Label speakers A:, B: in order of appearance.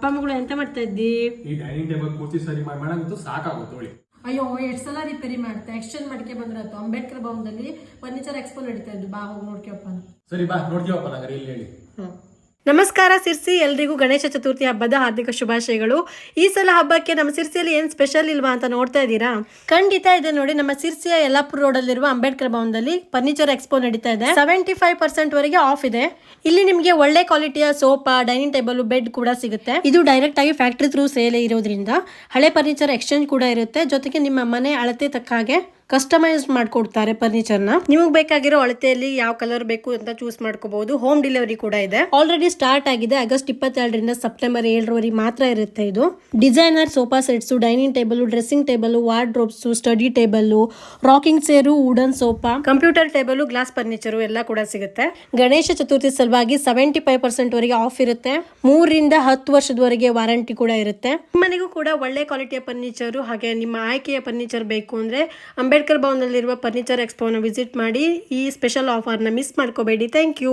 A: ಅಪ್ಪ ಮಗಳು ಎಂತ ಮಾಡ್ತಾ ಇದ್ದಿ?
B: ಈ ಡೈನಿಂಗ್ ಟೇಬಲ್ ಕೂತಿ ಸರಿ ಮಾಡಿ ಮಾಡಂತೂ ಸಾಕಾಗುತ್ತೆ ಹೇಳಿ
A: ಅಯ್ಯೋ ಎಷ್ಟು ಸಲ ರಿಪೇರಿ ಮಾಡ್ತಾ. ಎಕ್ಸ್ಚೇಂಜ್ ಮಾಡ್ಕೆ ಬಂದ್ರಾಯ್ತು. ಅಂಬೇಡ್ಕರ್ ಭವನದಲ್ಲಿ ಫರ್ನಿಚರ್ ಎಕ್ಸ್ಪೋ ನಡೀತಾ ಇದ್ದು. ಬಾ ಹೋಗಿ ನೋಡ್ಕೊಪ್ಪ
B: ಸರಿ ಬಾ ನೋಡ್ತೀವಪ್ಪ ನಂಗೆ ಇಲ್ಲಿ ಹೇಳಿ.
A: ನಮಸ್ಕಾರ ಸಿರ್ಸಿ, ಎಲ್ರಿಗೂ ಗಣೇಶ ಚತುರ್ಥಿ ಹಬ್ಬದ ಹಾರ್ದಿಕ ಶುಭಾಶಯಗಳು. ಈ ಸಲ ಹಬ್ಬಕ್ಕೆ ನಮ್ಮ ಸಿರ್ಸಿಯಲ್ಲಿ ಏನು ಸ್ಪೆಷಲ್ ಇಲ್ವಾ ಅಂತ ನೋಡ್ತಾ ಇದ್ದೀರಾ? ಖಂಡಿತ ಇದೆ ನೋಡಿ, ನಮ್ಮ ಸಿರ್ಸಿಯ ಯಲ್ಲಾಪುರ ರೋಡಲ್ಲಿರುವ ಅಂಬೇಡ್ಕರ್ ಭವನದಲ್ಲಿ ಫರ್ನಿಚರ್ ಎಕ್ಸ್ಪೋ ನಡೀತಾ ಇದೆ. ಸೆವೆಂಟಿ ಫೈವ್ ಪರ್ಸೆಂಟ್ ವರೆಗೆ ಆಫ್ ಇದೆ. ಇಲ್ಲಿ ನಿಮಗೆ ಒಳ್ಳೆ ಕ್ವಾಲಿಟಿಯ ಸೋಫಾ ಡೈನಿಂಗ್ ಟೇಬಲ್ ಬೆಡ್ ಕೂಡ ಸಿಗುತ್ತೆ. ಇದು ಡೈರೆಕ್ಟ್ ಆಗಿ ಫ್ಯಾಕ್ಟ್ರಿ ಥ್ರೂ ಸೇಲ್ ಇರೋದ್ರಿಂದ ಹಳೆ ಫರ್ನಿಚರ್ ಎಕ್ಸ್ಚೇಂಜ್ ಕೂಡ ಇರುತ್ತೆ. ಜೊತೆಗೆ ನಿಮ್ಮ ಮನೆ ಅಳತೆ ತಕ್ಕ ಹಾಗೆ ಕಸ್ಟಮೈಸ್ ಮಾಡ್ಕೊಡ್ತಾರೆ ಫರ್ನಿಚರ್ನ. ನಿಮಗೆ ಬೇಕಾಗಿರೋ ಅಳತೆಯಲ್ಲಿ ಯಾವ ಕಲರ್ ಬೇಕು ಅಂತ ಚೂಸ್ ಮಾಡ್ಕೋಬಹುದು ಹೋಮ್ ಡೆಲಿವರಿ ಕೂಡ ಇದೆ. ಆಲ್ರೆಡಿ ಸ್ಟಾರ್ಟ್ ಆಗಿದೆ. ಆಗಸ್ಟ್ ಇಪ್ಪತ್ತೆರಡರಿಂದ ಸೆಪ್ಟೆಂಬರ್ ಏಳರವರೆಗೆ ಮಾತ್ರ ಇರುತ್ತೆ ಇದು. Designer sofa sets dining table dressing table wardrobes study table rocking chair wooden sofa computer table glass furniture ಎಲ್ಲ ಕೂಡ ಸಿಗುತ್ತೆ. ಗಣೇಶ ಚತುರ್ಥಿ ಸಲುವಾಗಿ ಸೆವೆಂಟಿ ಫೈವ್ ಪರ್ಸೆಂಟ್ ವರೆಗೆ ಆಫ್ ಇರುತ್ತೆ. ಮೂರರಿಂದ ಹತ್ತು ವರ್ಷದವರೆಗೆ ವಾರಂಟಿ ಕೂಡ ಇರುತ್ತೆ. ಮನೆಗೂ ಕೂಡ ಒಳ್ಳೆ ಕ್ವಾಲಿಟಿಯ ಫರ್ನಿಚರ್ ಹಾಗೆ ನಿಮ್ಮ ಆಯ್ಕೆಯ ಫರ್ನಿಚರ್ ಬೇಕು ಅಂದ್ರೆ ಅಂಬೇಡ್ಕರ್ ಭವನದಲ್ಲಿರುವ ಫರ್ನಿಚರ್ ಎಕ್ಸ್ಪೋನ ವಿಸಿಟ್ ಮಾಡಿ ಈ ಸ್ಪೆಷಲ್ ಆಫರ್ನ ಮಿಸ್ ಮಾಡ್ಕೋಬೇಡಿ. Thank you.